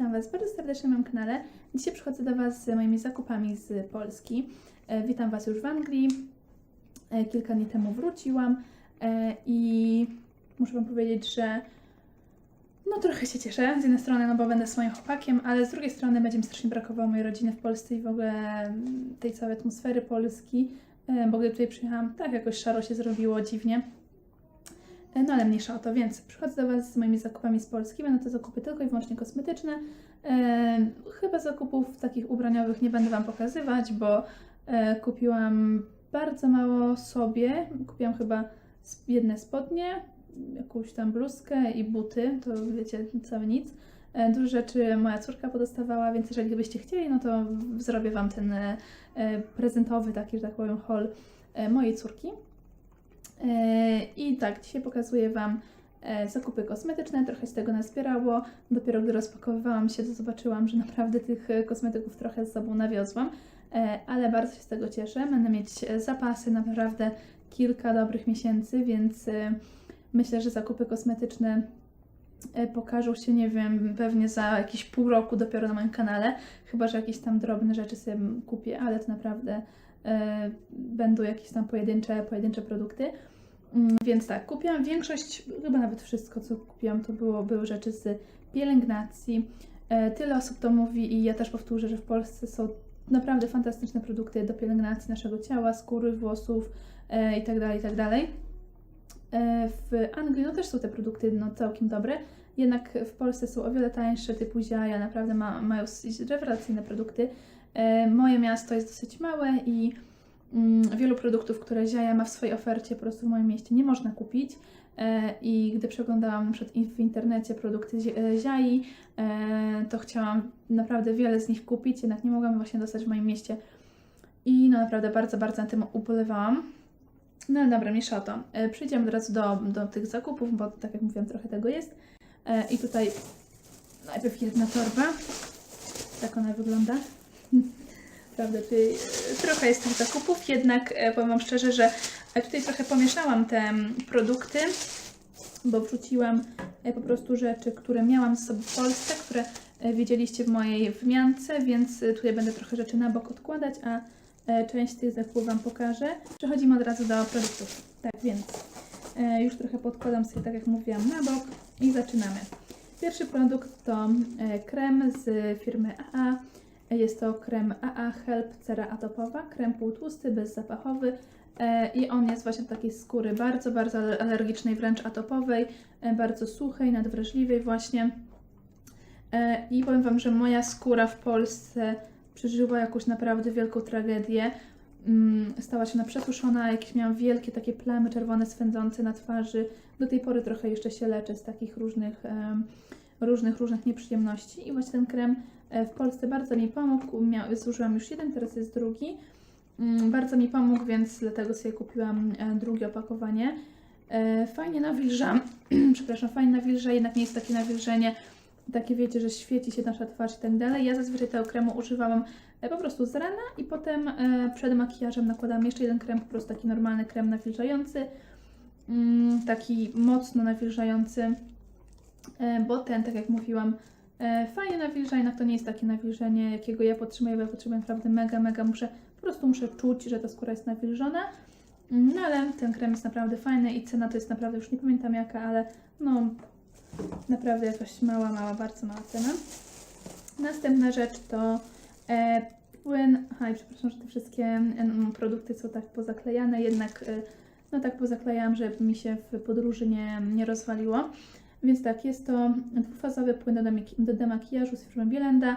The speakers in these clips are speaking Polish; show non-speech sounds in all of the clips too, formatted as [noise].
witam Was bardzo serdecznie na moim kanale. Dzisiaj przychodzę do Was z moimi zakupami z Polski. E, Witam Was już w Anglii. E, Kilka dni temu wróciłam e, i muszę Wam powiedzieć, że no trochę się cieszę. Z jednej strony, no bo będę z moim chłopakiem, ale z drugiej strony będzie mi strasznie brakowało mojej rodziny w Polsce i w ogóle mm, tej całej atmosfery Polski, bo gdy tutaj przyjechałam, tak jakoś szaro się zrobiło dziwnie. E, No ale mniejsza o to, więc przychodzę do Was z moimi zakupami z Polski. Będą to zakupy tylko i wyłącznie kosmetyczne. E, chyba zakupów takich ubraniowych nie będę Wam pokazywać, bo e, kupiłam bardzo mało sobie. Kupiłam chyba jedne spodnie, jakąś tam bluzkę i buty, to wiecie, całe nic. Dużo rzeczy moja córka podostawała, więc jeżeli byście chcieli, no to zrobię Wam ten prezentowy taki, że tak powiem, haul mojej córki. I tak, dzisiaj pokazuję Wam e, zakupy kosmetyczne, trochę się tego nazbierało. Dopiero gdy rozpakowywałam się, to zobaczyłam, że naprawdę tych e, kosmetyków trochę z sobą nawiozłam, E, ale bardzo się z tego cieszę. Będę mieć zapasy naprawdę kilka dobrych miesięcy, więc myślę, że zakupy kosmetyczne pokażą się, nie wiem, pewnie za jakieś pół roku dopiero na moim kanale, chyba że jakieś tam drobne rzeczy sobie kupię, ale to naprawdę będą jakieś tam pojedyncze, pojedyncze produkty. Mm, Więc tak, kupiłam większość, chyba nawet wszystko, co kupiłam, to było, były rzeczy z pielęgnacji. E, Tyle osób to mówi i ja też powtórzę, że w Polsce są naprawdę fantastyczne produkty do pielęgnacji naszego ciała, skóry, włosów e, itd., itd. E, W Anglii no też są te produkty no, całkiem dobre, jednak w Polsce są o wiele tańsze, typu Ziaja, naprawdę ma, mają rewelacyjne produkty. Moje miasto jest dosyć małe i wielu produktów, które Ziaja ma w swojej ofercie, po prostu w moim mieście nie można kupić. E, I gdy przeglądałam in- w internecie produkty e, Ziai, e, to chciałam naprawdę wiele z nich kupić, jednak nie mogłam właśnie dostać w moim mieście. I no naprawdę bardzo, bardzo na tym ubolewałam. No ale dobra, mniejsza o to. Przejdziemy od razu do, do tych zakupów, bo tak jak mówiłam, trochę tego jest. I tutaj najpierw jedna torba. Tak ona wygląda. [laughs] Tutaj e, trochę jest tych zakupów, jednak e, powiem Wam szczerze, że e, tutaj trochę pomieszałam te mm, produkty, bo wrzuciłam po prostu rzeczy, które miałam ze sobą w Polsce, które widzieliście w mojej wmiance, więc tutaj będę trochę rzeczy na bok odkładać, a część z tych zakupów Wam pokażę. Przechodzimy od razu do produktów. Tak więc już trochę podkładam sobie, tak jak mówiłam, na bok i zaczynamy. Pierwszy produkt to krem z firmy AA. Jest to krem AA Help Cera Atopowa, krem półtłusty, bezzapachowy e, i on jest właśnie takiej skóry bardzo, bardzo alergicznej, wręcz atopowej, e, bardzo suchej, nadwrażliwej właśnie. E, I powiem Wam, że moja skóra w Polsce przeżyła jakąś naprawdę wielką tragedię. Mm, Stała się ona przesuszona, jakieś miałam wielkie takie plamy czerwone swędzące na twarzy. Do tej pory trochę jeszcze się leczę z takich różnych, różnych, różnych nieprzyjemności. I właśnie ten krem e, w Polsce bardzo mi pomógł. Miał, zużyłam już jeden, teraz jest drugi. Mm, Bardzo mi pomógł, więc dlatego sobie kupiłam e, drugie opakowanie. E, Fajnie nawilża, [clears throat] przepraszam, fajnie nawilża, jednak nie jest takie nawilżenie, takie wiecie, że świeci się nasza twarz i tak dalej. Ja zazwyczaj tego kremu używałam po prostu z rana i potem przed makijażem nakładam jeszcze jeden krem, po prostu taki normalny krem nawilżający, mm, taki mocno nawilżający, bo ten, tak jak mówiłam, e, fajnie nawilża, jednak to nie jest takie nawilżenie, jakiego ja potrzebuję, bo ja potrzebuję naprawdę mega, mega, muszę, po prostu muszę czuć, że ta skóra jest nawilżona. Mm, No ale ten krem jest naprawdę fajny i cena to jest naprawdę, już nie pamiętam jaka, ale no naprawdę jakaś mała, mała, bardzo mała cena. Następna rzecz to e, płyn. Aha, przepraszam, że te wszystkie em, produkty są tak pozaklejane, jednak e, no tak pozaklejałam, żeby mi się w podróży nie, nie rozwaliło. Więc tak, jest to dwufazowy płyn do, do demakijażu z firmy Bielenda.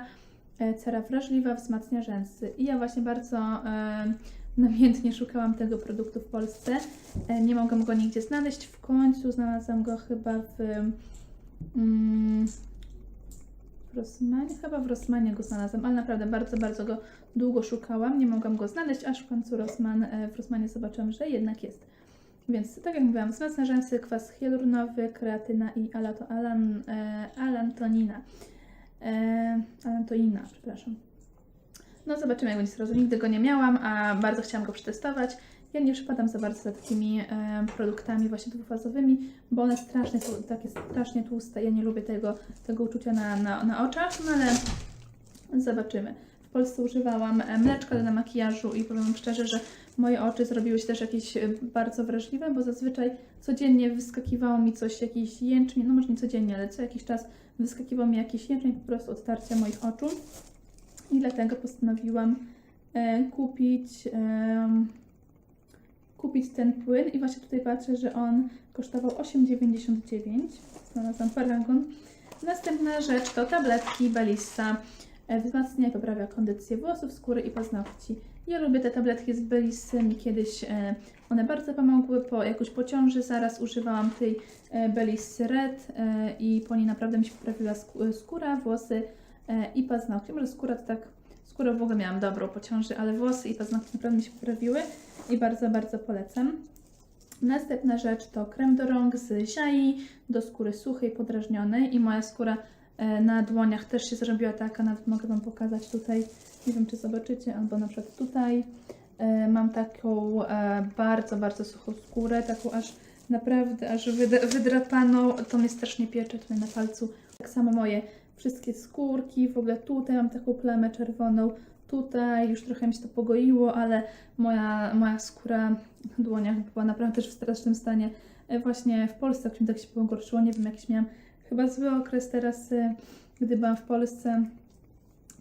E, cera wrażliwa, wzmacnia rzęsy. I ja właśnie bardzo e, namiętnie szukałam tego produktu w Polsce. E, nie mogłam go nigdzie znaleźć. W końcu znalazłam go chyba w mm, w Rossmanie, chyba w Rossmanie go znalazłam, ale naprawdę bardzo, bardzo go długo szukałam, nie mogłam go znaleźć, aż w końcu Rossman, e, w Rossmanie zobaczyłam, że jednak jest. Więc tak jak mówiłam, wzmacnia rzęsy, kwas hialuronowy, kreatyna i alato, alan, e, alantonina. E, alantoina, przepraszam. No zobaczymy jak będzie z razu. Nigdy go nie miałam, a bardzo chciałam go przetestować Ja nie przypadam za bardzo za takimi e, produktami właśnie dwufazowymi, bo one strasznie są takie strasznie tłuste. Ja nie lubię tego, tego uczucia na, na, na oczach, no ale zobaczymy. W Polsce używałam e, mleczka do makijażu i powiem szczerze, że moje oczy zrobiły się też jakieś e, bardzo wrażliwe, bo zazwyczaj codziennie wyskakiwało mi coś, jakiś jęczmień, no może nie codziennie, ale co jakiś czas wyskakiwał mi jakiś jęczmień po prostu od tarcia moich oczu. I dlatego postanowiłam e, kupić, em, kupić ten płyn i właśnie tutaj patrzę, że on kosztował 8,99. Znalazłam paragon. Następna rzecz to tabletki Belissa. E, Wzmacnia i poprawia kondycję włosów, skóry i paznokci. Ja lubię te tabletki z Belissy, mi kiedyś e, one bardzo pomogły, po jakoś po ciąży zaraz używałam tej e, Belissy Red e, i po niej naprawdę mi się poprawiła skó- skóra, włosy i paznokcie. Może skóra to tak, skórę w ogóle miałam dobrą po ciąży, ale włosy i paznokcie naprawdę mi się poprawiły i bardzo, bardzo polecam. Następna rzecz to krem do rąk z Ziai do skóry suchej, podrażnionej i moja skóra na dłoniach też się zrobiła taka, nawet mogę Wam pokazać tutaj, nie wiem czy zobaczycie, albo na przykład tutaj. E, Mam taką e, bardzo, bardzo suchą skórę, taką aż naprawdę aż wyd- wydrapaną, to mnie strasznie piecze tutaj na palcu. Tak samo moje wszystkie skórki, w ogóle tutaj mam taką plamę czerwoną, tutaj już trochę mi się to pogoiło, ale moja, moja skóra na dłoniach była naprawdę też w strasznym stanie. E, Właśnie w Polsce jakoś mi tak się pogorszyło, nie wiem, jakiś miałam chyba zły okres teraz, e, gdy byłam w Polsce.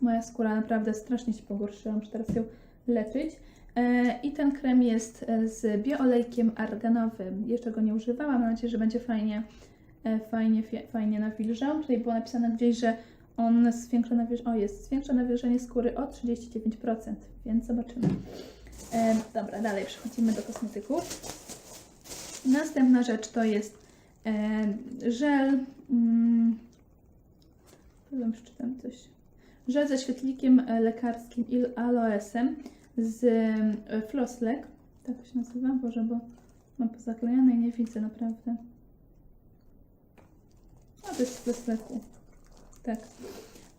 Moja skóra naprawdę strasznie się pogorszyła, muszę teraz ją leczyć. E, I ten krem jest e, z bioolejkiem arganowym. Jeszcze go nie używałam, mam nadzieję, że będzie fajnie, e, fajnie, fajnie nawilżał. Tutaj było napisane gdzieś, że on zwiększa nawilżenie, o jest, zwiększa nawilżenie skóry o 39%, więc zobaczymy. Dobra, dalej przechodzimy do kosmetyków. Następna rzecz to jest żel. Mm, Wam przeczytam coś. Żel ze świetlikiem lekarskim i aloesem z e, Flosslek. Tak się nazywa? Boże, bo mam pozaklejone i nie widzę naprawdę. A to jest z Flossleku. Tak.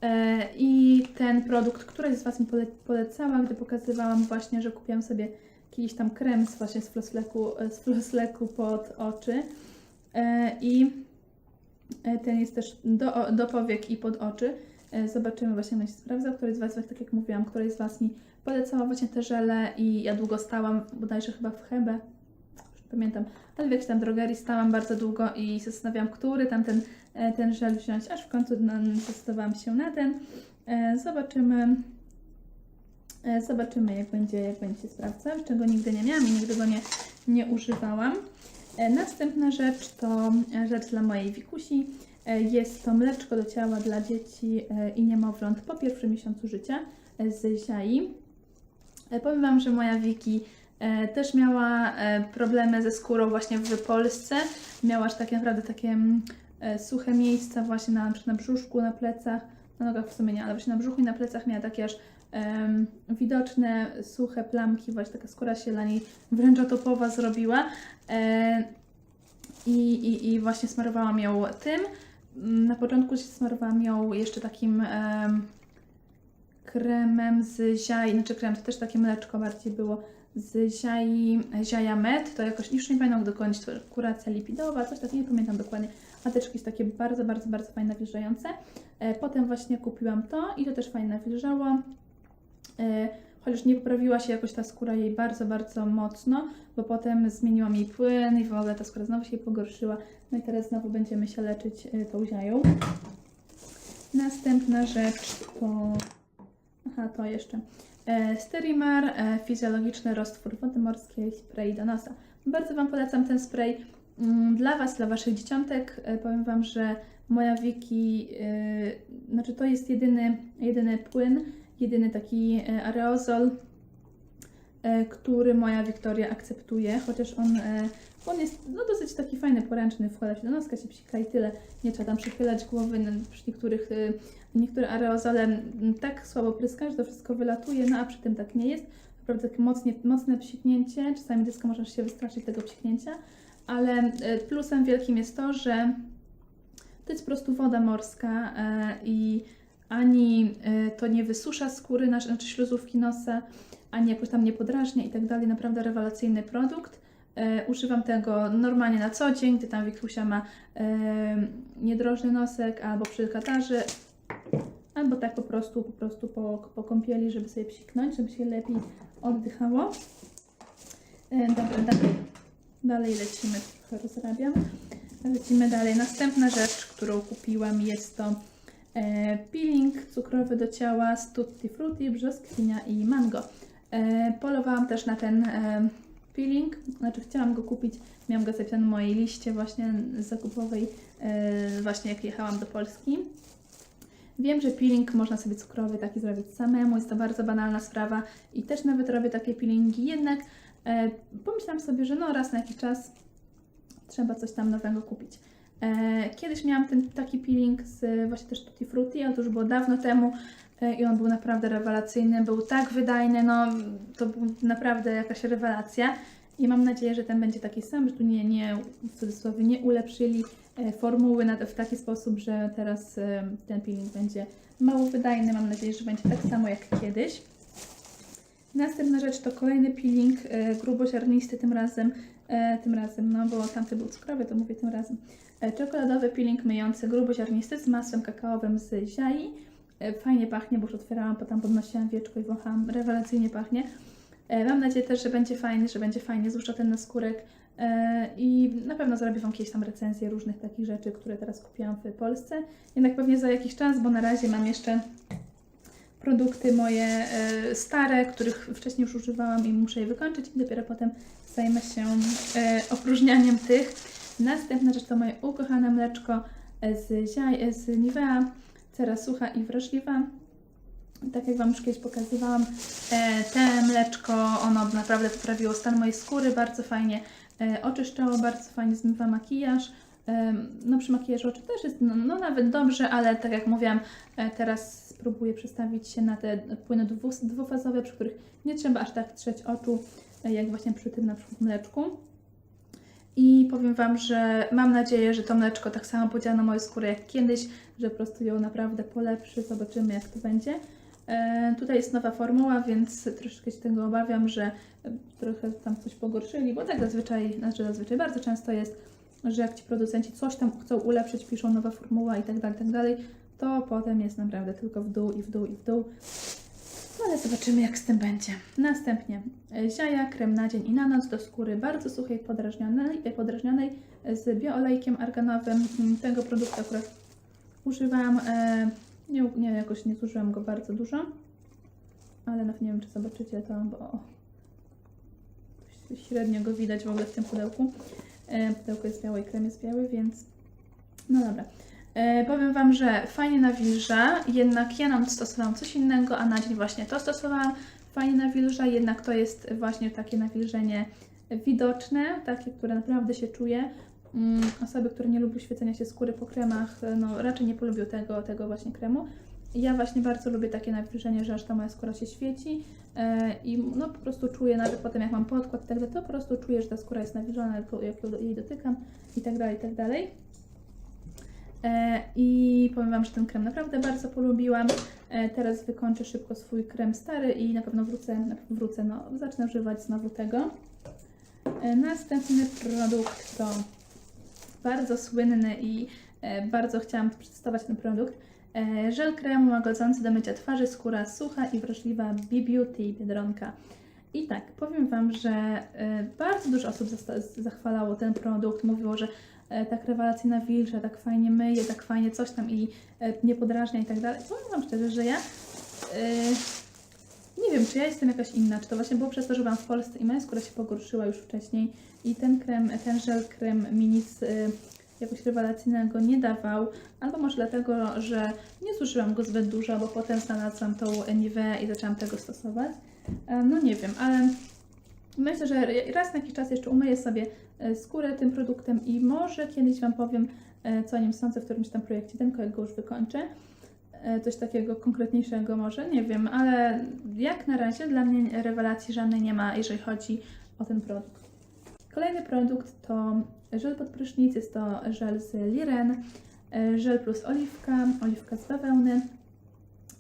E, I ten produkt, któraś z Was mi pole- polecała, gdy pokazywałam właśnie, że kupiłam sobie jakiś tam krem z właśnie z Flossleku, e, z Flossleku pod oczy. E, I e, ten jest też do, do powiek i pod oczy. E, Zobaczymy właśnie, jak się sprawdzał. Któryś z Was, tak jak mówiłam, któryś z Was mi polecała właśnie te żele i ja długo stałam, bodajże chyba w Hebe, pamiętam, ale w jakiejś tam drogerii stałam bardzo długo i zastanawiałam, który tam ten, ten żel wziąć, aż w końcu zdecydowałam się na ten. Zobaczymy, zobaczymy jak będzie, jak będzie się sprawdzał, czego nigdy nie miałam i nigdy go nie, nie używałam. E, Następna rzecz to e, rzecz dla mojej Wikusi. E, Jest to mleczko do ciała dla dzieci i niemowląt po pierwszym miesiącu życia z Ziai. Powiem Wam, że moja Wiki też miała problemy ze skórą właśnie w Polsce. Miała aż takie naprawdę takie mm, suche miejsca właśnie na, na brzuszku, na plecach, na nogach w sumie nie, ale właśnie na brzuchu i na plecach miała takie aż widoczne, suche plamki, właśnie taka skóra się dla niej wręcz atopowa zrobiła. I, i, I właśnie smarowałam ją tym. Na początku się smarowałam ją jeszcze takim em, kremem z ziai, znaczy krem to też takie mleczko bardziej było z ziai, ziaja med, to jakoś już nie pamiętam to kuracja lipidowa, coś takiego, nie pamiętam dokładnie, też jakieś takie bardzo, bardzo, bardzo fajne nawilżające. E, Potem właśnie kupiłam to i to też fajnie nawilżało. E, Chociaż nie poprawiła się jakoś ta skóra jej bardzo, bardzo mocno, bo potem zmieniłam jej płyn i w ogóle ta skóra znowu się pogorszyła. No i teraz znowu będziemy się leczyć e, tą ziają. Następna rzecz to... Aha, to jeszcze. E, Sterimar, e, fizjologiczny roztwór wody morskiej, spray do nosa. Bardzo Wam polecam ten spray mm, dla Was, dla Waszych dzieciątek. E, powiem Wam, że moja Wiki, znaczy to jest jedyny, jedyny płyn, jedyny taki e, aerozol, e, który moja Wiktoria akceptuje, chociaż on, e, on jest no, dosyć taki fajny, poręczny, wkłada się do noska, się psika i tyle. Nie trzeba tam przychylać głowy, no, przy niektórych, e, niektóre aerozole tak słabo pryska, że to wszystko wylatuje, no a przy tym tak nie jest. Naprawdę takie mocne psiknięcie, czasami dziecko może się wystraszyć tego psiknięcia, ale plusem wielkim jest to, że to jest po prostu woda morska i ani e, to nie wysusza skóry, znaczy śluzówki nosa, ani jakoś tam nie podrażnia i tak dalej. Naprawdę rewelacyjny produkt. E, używam tego normalnie na co dzień, gdy tam Wikusia ma e, niedrożny nosek albo przy katarze, albo tak po prostu, po prostu po, po kąpieli, żeby sobie psiknąć, żeby się lepiej oddychało. E, dobra, dalej, dalej lecimy, trochę rozrabiam. Lecimy dalej. Następna rzecz, którą kupiłam jest to e, peeling cukrowy do ciała z Tutti Frutti, brzoskwinia i mango. E, polowałam też na ten e, peeling, znaczy chciałam go kupić, miałam go zapisany na mojej liście właśnie zakupowej, e, właśnie jak jechałam do Polski. Wiem, że peeling można sobie cukrowy taki zrobić samemu, jest to bardzo banalna sprawa i też nawet robię takie peelingi, jednak e, pomyślałam sobie, że no raz na jakiś czas trzeba coś tam nowego kupić. E, kiedyś miałam ten taki peeling z właśnie też Tutti Frutti, ale to już było dawno temu e, i on był naprawdę rewelacyjny, był tak wydajny, no to był naprawdę jakaś rewelacja i mam nadzieję, że ten będzie taki sam, że tu nie, nie w cudzysłowie nie ulepszyli e, formuły w taki sposób, że teraz ten peeling będzie mało wydajny. Mam nadzieję, że będzie tak samo jak kiedyś. Następna rzecz to kolejny peeling gruboziarnisty tym razem, e, tym razem, no bo tamty był cukrowy, to mówię tym razem. E, czekoladowy peeling myjący gruboziarnisty z masłem kakaowym z ziai. E, fajnie pachnie, bo już otwierałam, potem podnosiłam wieczko i wąchałam. Rewelacyjnie pachnie. E, mam nadzieję też, że będzie fajny, że będzie fajnie złuszcza ten naskórek. E, I na pewno zrobię Wam jakieś tam recenzje różnych takich rzeczy, które teraz kupiłam w Polsce. Jednak pewnie za jakiś czas, bo na razie mam jeszcze produkty moje e, stare, których wcześniej już używałam i muszę je wykończyć i dopiero potem zajmę się e, opróżnianiem tych. Następna rzecz to moje ukochane mleczko e, z, ziaj, z Nivea, cera sucha i wrażliwa. Tak jak Wam już kiedyś pokazywałam, te mleczko, ono naprawdę poprawiło stan mojej skóry, bardzo fajnie oczyszczało, bardzo fajnie zmywa makijaż. No przy makijażu oczy też jest no, no nawet dobrze, ale tak jak mówiłam, teraz spróbuję przestawić się na te płyny dwu- dwufazowe, przy których nie trzeba aż tak trzeć oczu, jak właśnie przy tym na przykład mleczku. I powiem Wam, że mam nadzieję, że to mleczko tak samo podziała na moją skórę jak kiedyś, że po prostu ją naprawdę polepszy. Zobaczymy, jak to będzie. E, tutaj jest nowa formuła, więc troszeczkę się tego obawiam, że e, trochę tam coś pogorszyli, bo tak zazwyczaj, znaczy zazwyczaj bardzo często jest, że jak ci producenci coś tam chcą ulepszyć, piszą nowa formuła i tak dalej, tak dalej, to potem jest naprawdę tylko w dół i w dół i w dół. No ale zobaczymy jak z tym będzie. Następnie e, ziaja, krem na dzień i na noc do skóry bardzo suchej, podrażnionej, e, podrażnionej z bioolejkiem arganowym. Mm, Tego produktu akurat używam. E, nie, nie, jakoś nie zużyłam go bardzo dużo, ale nawet nie wiem czy zobaczycie to, bo średnio go widać w ogóle w tym pudełku. Pudełko jest białe i krem jest biały, więc no dobra. E, powiem Wam, że fajnie nawilża, jednak ja nam stosowałam coś innego, a na dzień właśnie to stosowałam. Fajnie nawilża, jednak to jest właśnie takie nawilżenie widoczne, takie, które naprawdę się czuje. Mm, Osoby, które nie lubią świecenia się skóry po kremach, e, no raczej nie polubią tego, tego właśnie kremu. Ja właśnie bardzo lubię takie nawilżenie, że aż ta moja skóra się świeci e, i no po prostu czuję, nawet potem jak mam podkład i tak dalej, to po prostu czuję, że ta skóra jest nawilżona, jak, jej dotykam i tak dalej, i tak dalej. E, I powiem Wam, że ten krem naprawdę bardzo polubiłam. E, Teraz wykończę szybko swój krem stary i na pewno wrócę, wrócę no, zacznę używać znowu tego. E, Następny produkt to bardzo słynny i bardzo chciałam przetestować ten produkt. Żel krem łagodzący do mycia twarzy, skóra sucha i wrażliwa B-Beauty Biedronka. I tak, powiem Wam, że bardzo dużo osób zachwalało ten produkt, mówiło, że tak rewelacyjna wilcza, tak fajnie myje, tak fajnie coś tam i e, nie podrażnia i tak dalej. Powiem Wam szczerze, że ja e, nie wiem, czy ja jestem jakaś inna, czy to właśnie było przez to, że byłam w Polsce i moja skóra się pogorszyła już wcześniej i ten krem, ten żel krem mini z y, jakoś rewelacyjnego nie dawał, albo może dlatego, że nie zużyłam go zbyt dużo, bo potem znalazłam tą Nivea i zaczęłam tego stosować. E, No nie wiem, ale myślę, że raz na jakiś czas jeszcze umyję sobie e, skórę tym produktem i może kiedyś Wam powiem, e, co o nim sądzę w którymś tam projekcie, tylko jak go już wykończę. E, Coś takiego konkretniejszego może, nie wiem, ale jak na razie dla mnie rewelacji żadnej nie ma, jeżeli chodzi o ten produkt. Kolejny produkt to żel pod prysznic, jest to żel z Liren, żel plus oliwka, oliwka z bawełny.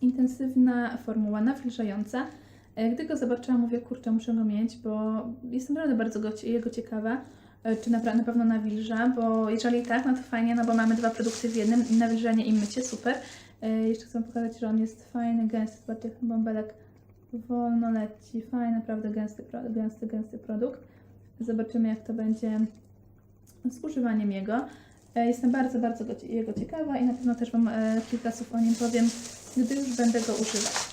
intensywna formuła nawilżająca. E, Gdy go zobaczyłam, mówię, kurczę, muszę go mieć, bo jestem naprawdę bardzo go, jego ciekawa, e, czy napra- na pewno nawilża, bo jeżeli tak, no to fajnie, no bo mamy dwa produkty w jednym, nawilżenie i mycie, super. E, Jeszcze chcę pokazać, że on jest fajny, gęsty, zobaczcie, bąbelek wolno leci, fajny, naprawdę gęsty, gęsty, gęsty produkt. Zobaczymy, jak to będzie z używaniem jego. Jestem bardzo, bardzo go, jego ciekawa i na pewno też Wam kilka słów o nim powiem, gdy już będę go używać.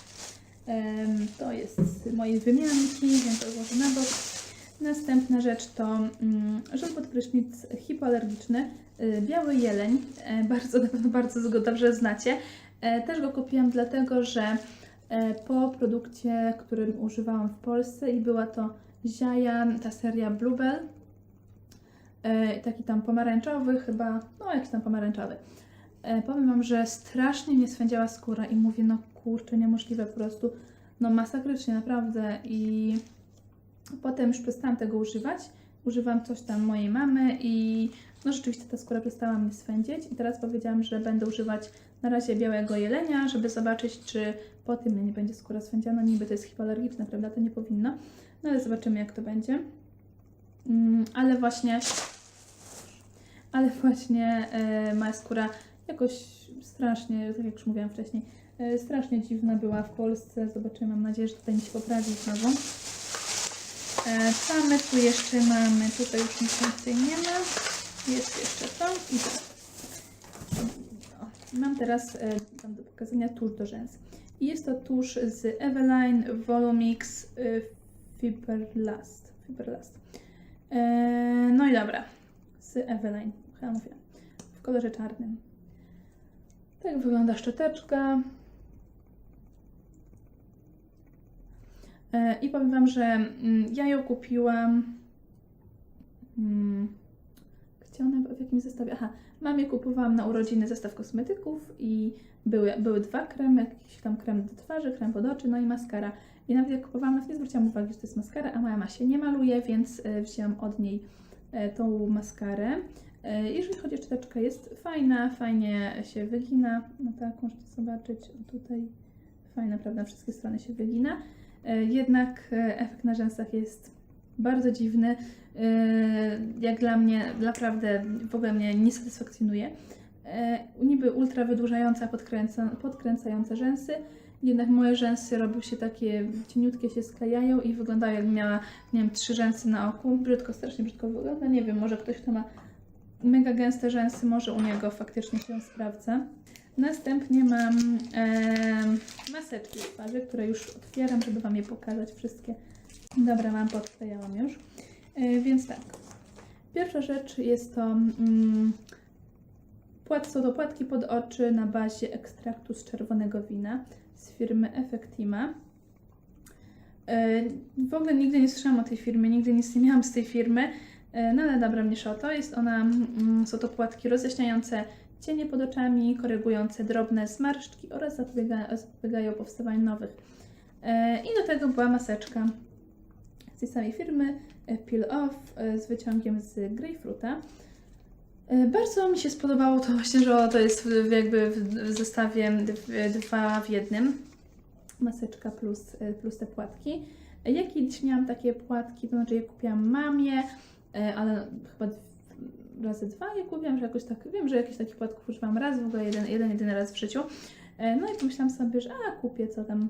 To jest z mojej wymianki, więc odłożę na bok. Następna rzecz to mm, żel pod prysznic hipoalergiczny, y, biały jeleń. E, Bardzo, bardzo go dobrze znacie. E, Też go kupiłam dlatego, że e, po produkcie, którym używałam w Polsce i była to Ziaja, ta seria Bluebell, taki tam pomarańczowy chyba, no jakiś tam pomarańczowy. Powiem Wam, że strasznie mnie swędziała skóra i mówię, no kurczę, niemożliwe po prostu, no masakrycznie naprawdę. I potem już przestałam tego używać, używam coś tam mojej mamy i no rzeczywiście ta skóra przestała mnie swędzić. I teraz powiedziałam, że będę używać na razie białego jelenia, żeby zobaczyć, czy po tym nie będzie skóra swędziana, niby to jest hipoalergiczne, prawda, to nie powinno, no ale zobaczymy jak to będzie. Mm, ale właśnie ale właśnie e, moja skóra jakoś strasznie, tak jak już mówiłam wcześniej, strasznie dziwna była w Polsce. Zobaczymy, mam nadzieję, że tutaj mi się poprawi znowu. E, co my tu jeszcze mamy? Tutaj już nic więcej nie ma. Jest jeszcze to i to. Mam teraz e, tam do pokazania tusz do rzęs. I jest to tusz z Eveline Volumix e, Fiberlast. Fiberlast. E, no i dobra z Eveline, chyba mówię, w kolorze czarnym. Tak wygląda szczoteczka. I powiem Wam, że mm, ja ją kupiłam. mm, Gdzie ona w jakim zestawie? Aha, mamie kupowałam na urodziny zestaw kosmetyków i były, były dwa kremy, jakiś tam krem do twarzy, krem pod oczy, no i maskara. I nawet jak kupowałam, nawet nie zwróciłam uwagi, że to jest maskara, a moja ma się nie maluje, więc e, wzięłam od niej e, tą maskarę. E, Jeżeli chodzi o szczoteczkę, jest fajna, fajnie się wygina. No tak, możecie zobaczyć tutaj. Fajna, prawda, wszystkie strony się wygina. E, Jednak e, efekt na rzęsach jest bardzo dziwny. E, Jak dla mnie, naprawdę w ogóle mnie nie satysfakcjonuje. Niby ultra wydłużająca, podkręca, podkręcająca rzęsy, jednak moje rzęsy robią się takie cieniutkie, się sklejają i wyglądają jakbym miała, nie wiem, trzy rzęsy na oku. Brzydko, strasznie brzydko wygląda. Nie wiem, może ktoś, kto ma mega gęste rzęsy, może u niego faktycznie się sprawdza. Następnie mam em, maseczki z twarzy, które już otwieram, żeby Wam je pokazać wszystkie. Dobra, mam, podklejałam już. E, więc tak. Pierwsza rzecz jest to mm, płat, są to płatki pod oczy na bazie ekstraktu z czerwonego wina z firmy Effectima. E, W ogóle nigdy nie słyszałam o tej firmie, nigdy nic nie miałam z tej firmy. E, No ale dobra, mniejsza o to. Jest ona, mm, są to płatki rozjaśniające cienie pod oczami, korygujące drobne zmarszczki oraz zapobiega, zapobiegają powstawaniu nowych. E, I do tego była maseczka z tej samej firmy e, Peel Off e, z wyciągiem z grejpfruta. Bardzo mi się spodobało to właśnie, że to jest jakby w zestawie dwa w jednym. Maseczka plus, plus te płatki. Ja kiedyś miałam takie płatki, to znaczy je kupiłam mamie, ale chyba razy dwa je kupiłam, że jakoś tak, wiem, że jakichś takich płatków używam raz, w ogóle jeden, jeden jedyny raz w życiu. E, No i pomyślałam sobie, że a kupię co tam.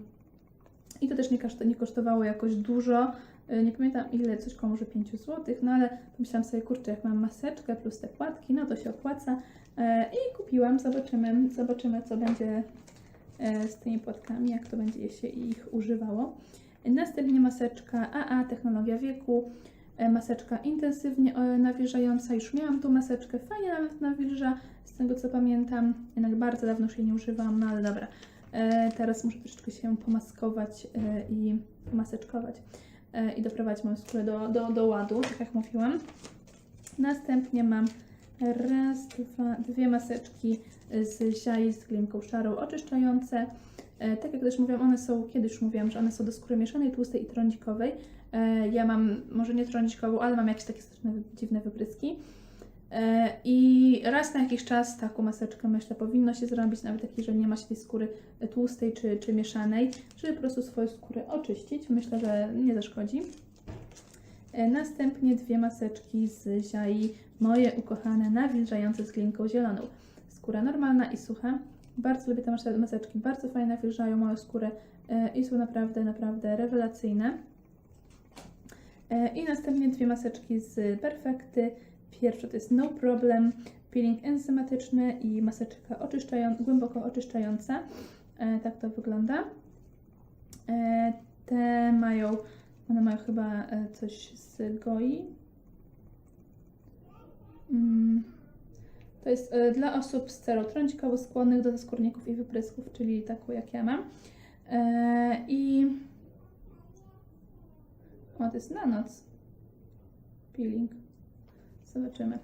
I to też nie, nie kosztowało jakoś dużo. E, Nie pamiętam ile, coś koło może 5 zł, no ale pomyślałam sobie, kurczę, jak mam maseczkę plus te płatki, no to się opłaca. E, I kupiłam, zobaczymy, zobaczymy co będzie z tymi płatkami, jak to będzie się ich używało. Następnie maseczka AA, technologia wieku. E, Maseczka intensywnie e, nawilżająca. Już miałam tą maseczkę, fajnie nawet nawilża, z tego co pamiętam. Jednak bardzo dawno już jej nie używam, no ale dobra. E, Teraz muszę troszeczkę się pomaskować i pomaseczkować e, i doprowadzić moją skórę do, do, do ładu, tak jak mówiłam. Następnie mam raz, dwa, dwie maseczki z ziai z glinką szarą oczyszczające. E, Tak jak też mówiłam, one są, kiedyś już mówiłam, że one są do skóry mieszanej, tłustej i trądzikowej. E, Ja mam, może nie trądzikową, ale mam jakieś takie straszne, dziwne wypryski. E, I raz na jakiś czas taką maseczkę myślę powinno się zrobić, nawet jak jeżeli nie ma się tej skóry tłustej czy, czy mieszanej, żeby po prostu swoją skórę oczyścić. Myślę, że nie zaszkodzi. Następnie dwie maseczki z Ziai, moje ukochane, nawilżające z glinką zieloną. Skóra normalna i sucha. Bardzo lubię te mase- maseczki, bardzo fajnie nawilżają moją skórę e, i są naprawdę, naprawdę rewelacyjne. E, I następnie dwie maseczki z Perfekty. Pierwsza to jest No Problem, peeling enzymatyczny i maseczka oczyszczają, głęboko oczyszczająca. E, tak to wygląda. Te mają, one mają chyba coś z goi. To jest e, dla osób sterotrąćkowo skłonnych do zaskórników i wyprysków, czyli taką jak ja mam. E, I o, to jest na noc. Peeling. Zobaczymy.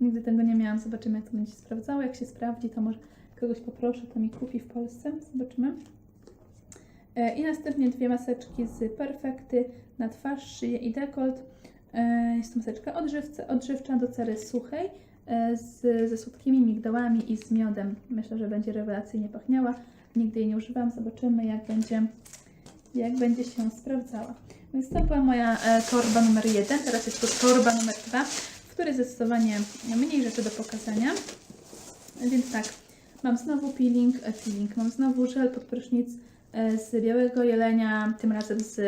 Nigdy tego nie miałam. Zobaczymy, jak to będzie się sprawdzało. Jak się sprawdzi, to może kogoś poproszę, to mi kupi w Polsce. Zobaczymy. E, I następnie dwie maseczki z Perfekty na twarz, szyję i dekolt. Jest to maseczka odżywca, odżywcza do cery suchej z, ze słodkimi migdałami i z miodem. Myślę, że będzie rewelacyjnie pachniała. Nigdy jej nie używałam. Zobaczymy, jak będzie, jak będzie się sprawdzała. Więc to była moja e, torba numer jeden. Teraz jest to torba numer dwa, w której zdecydowanie mniej rzeczy do pokazania. Więc tak, mam znowu peeling, e, peeling, mam znowu żel pod prysznic e, z białego jelenia, tym razem z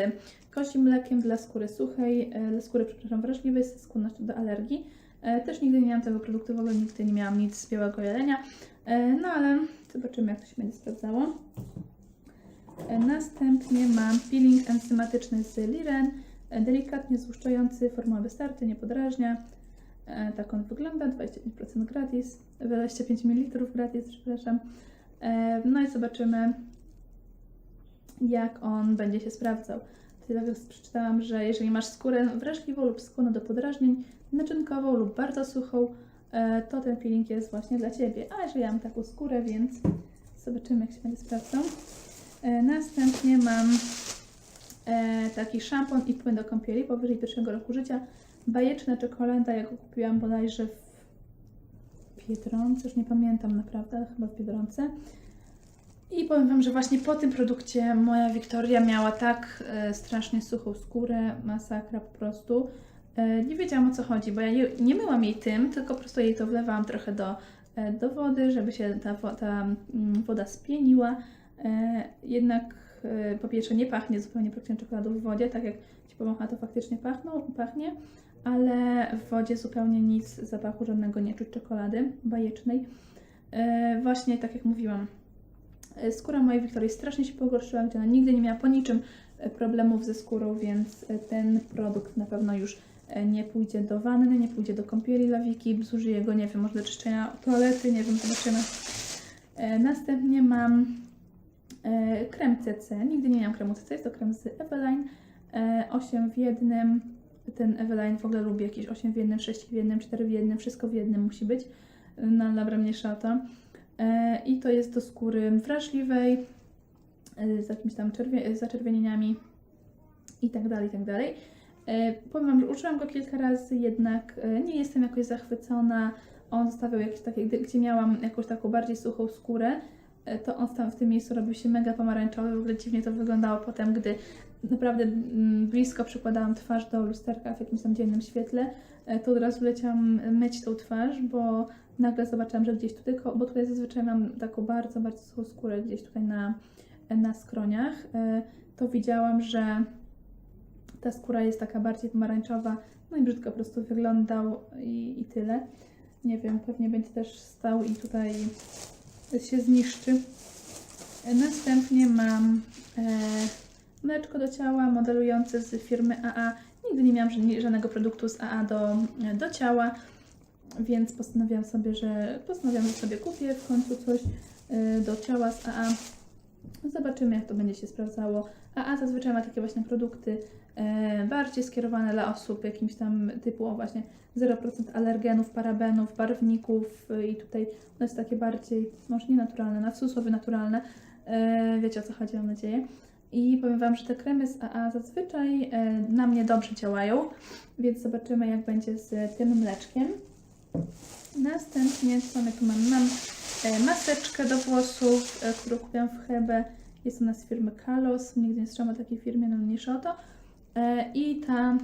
kosim mlekiem dla skóry suchej, e, dla skóry, przepraszam, wrażliwej, ze skłonnością do alergii. E, Też nigdy nie miałam tego produktu, w ogóle nigdy nie miałam nic z białego jelenia, E, no ale zobaczymy jak to się będzie sprawdzało. E, Następnie mam peeling enzymatyczny z Liren, delikatnie złuszczający, formuła wystarczy, nie podrażnia. Tak on wygląda, 25% gratis, 25 ml gratis, przepraszam. No i zobaczymy, jak on będzie się sprawdzał. Tutaj przeczytałam, że jeżeli masz skórę wrażliwą lub skłonną do podrażnień, naczynkową lub bardzo suchą, e, to ten peeling jest właśnie dla Ciebie. A jeżeli ja mam taką skórę, więc zobaczymy, jak się będzie sprawdzał. E, Następnie mam e, taki szampon i płyn do kąpieli powyżej pierwszego roku życia. Bajeczna czekolada, ja go kupiłam bodajże w Biedronce, już nie pamiętam naprawdę, chyba w Biedronce. I powiem Wam, że właśnie po tym produkcie moja Wiktoria miała tak strasznie suchą skórę, masakra po prostu. E, nie wiedziałam o co chodzi, bo ja nie, myłam jej tym, tylko po prostu jej to wlewałam trochę do, e, do wody, żeby się ta, ta mm, woda spieniła. E, jednak po pierwsze nie pachnie zupełnie praktycznie czekoladą w wodzie, tak jak Ci pomogła to faktycznie pachną, pachnie, ale w wodzie zupełnie nic zapachu żadnego nie czuć czekolady bajecznej. Właśnie tak jak mówiłam, skóra mojej Wiktorii strasznie się pogorszyła, gdzie ona nigdy nie miała po niczym problemów ze skórą, więc ten produkt na pewno już nie pójdzie do wanny, nie pójdzie do kąpieli dla Wiki, zużyję go, nie wiem, może do czyszczenia toalety, nie wiem, zobaczymy. E, Następnie mam e, krem CC. Nigdy nie miałam kremu CC, jest to krem z Eveline. E, 8 w jednym. Ten Eveline w ogóle lubię jakieś 8 w jednym, 6 w jednym, 4 w jednym, wszystko w jednym musi być. No dobra, mniejsza o to. E, I to jest do skóry wrażliwej, e, z jakimiś tam czerwie- zaczerwienieniami i tak dalej, i tak dalej. E, Powiem Wam, że użyłam go kilka razy, jednak e, nie jestem jakoś zachwycona. On zostawiał jakieś takie, gdzie miałam jakąś taką bardziej suchą skórę, e, to on tam w tym miejscu robił się mega pomarańczowy. W ogóle dziwnie to wyglądało potem, gdy naprawdę mm, blisko przykładałam twarz do lusterka w jakimś tam dziennym świetle, to od razu leciałam myć tą twarz, bo nagle zobaczyłam, że gdzieś tutaj, bo tutaj zazwyczaj mam taką bardzo, bardzo suchą skórę gdzieś tutaj na, na skroniach, to widziałam, że ta skóra jest taka bardziej pomarańczowa, no i brzydko po prostu wyglądał i, i tyle. Nie wiem, pewnie będzie też stał i tutaj się zniszczy. Następnie mam e, mleczko do ciała modelujące z firmy AA. Nigdy nie miałam żadnego produktu z AA do, do ciała, więc postanowiłam sobie, że postanowiłam, że sobie kupię w końcu coś e, do ciała z AA. Zobaczymy, jak to będzie się sprawdzało. AA zazwyczaj ma takie właśnie produkty e, bardziej skierowane dla osób jakimś tam typu o właśnie 0% alergenów, parabenów, barwników e, i tutaj to jest takie bardziej, może nie naturalne, na w cudzysłowie naturalne. E, wiecie o co chodzi, mam nadzieję. I powiem Wam, że te kremy z AA zazwyczaj e, na mnie dobrze działają, więc zobaczymy jak będzie z tym mleczkiem. Następnie, co my tu mam? Mam maseczkę do włosów, e, którą kupiłam w Hebe. Jest ona z firmy Kalos. Nigdy nie słyszałam o takiej firmie, no mniejsza o to. E, I ta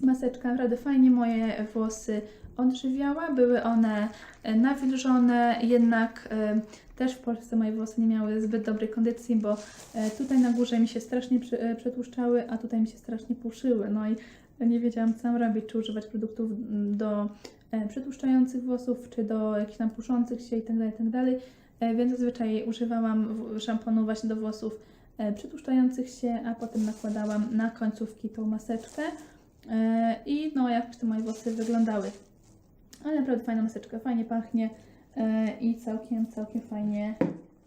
maseczka naprawdę fajnie moje włosy odżywiała. Były one e, nawilżone, jednak e, też w Polsce moje włosy nie miały zbyt dobrej kondycji, bo e, tutaj na górze mi się strasznie e, przetłuszczały, a tutaj mi się strasznie puszyły. No i nie wiedziałam, co mam robić, czy używać produktów mm, do e, przetłuszczających włosów, czy do jakichś tam puszących się itd., itd. E, Więc zazwyczaj używałam szamponu właśnie do włosów e, przetłuszczających się, a potem nakładałam na końcówki tą maseczkę. I no, jakoś te moje włosy wyglądały. Ale naprawdę fajna maseczka, fajnie pachnie i całkiem, całkiem fajnie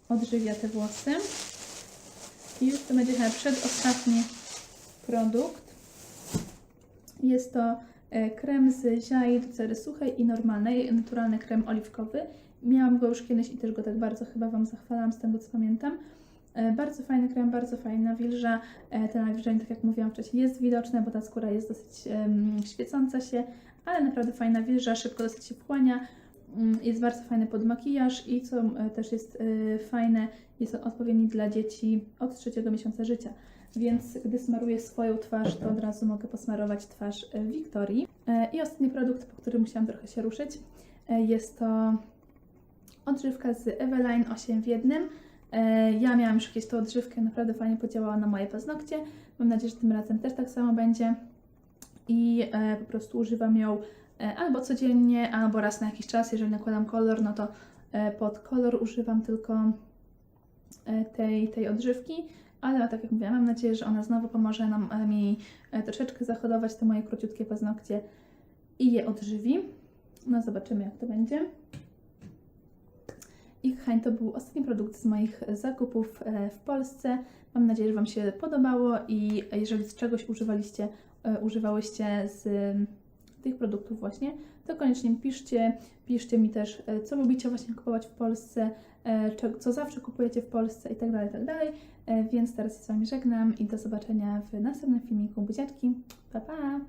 odżywia te włosy. I już to będzie chyba przedostatni produkt. Jest to krem z ziai do cery suchej i normalnej, naturalny krem oliwkowy. Miałam go już kiedyś i też go tak bardzo chyba Wam zachwalam z tego co pamiętam. E, Bardzo fajny krem, bardzo fajny nawilża. E, Te nawilżenie, tak jak mówiłam wcześniej, jest widoczne, bo ta skóra jest dosyć świecąca się, ale naprawdę fajna wilża, szybko dosyć się wchłania. Mm, Jest bardzo fajny pod makijaż i co e, też jest e, fajne, jest odpowiedni dla dzieci od trzeciego miesiąca życia. Więc gdy smaruję swoją twarz, to od razu mogę posmarować twarz e, Wiktorii. E, I ostatni produkt, po którym musiałam trochę się ruszyć, e, jest to odżywka z Eveline 8 w jednym. E, Ja miałam już kiedyś tą odżywkę, naprawdę fajnie podziałała na moje paznokcie. Mam nadzieję, że tym razem też tak samo będzie. I po prostu używam ją albo codziennie, albo raz na jakiś czas. Jeżeli nakładam kolor, no to pod kolor używam tylko tej, tej odżywki. Ale tak jak mówiłam, mam nadzieję, że ona znowu pomoże nam, e, mi e, troszeczkę zachodować te moje króciutkie paznokcie i je odżywi. No zobaczymy jak to będzie. I kochani, to był ostatni produkt z moich zakupów e, w Polsce. Mam nadzieję, że Wam się podobało i jeżeli z czegoś używaliście, używałyście z tych produktów właśnie, to koniecznie piszcie, piszcie mi też, co lubicie właśnie kupować w Polsce, co zawsze kupujecie w Polsce i tak dalej, tak dalej. E, Więc teraz się z Wami żegnam i do zobaczenia w następnym filmiku. Buziaczki, pa pa!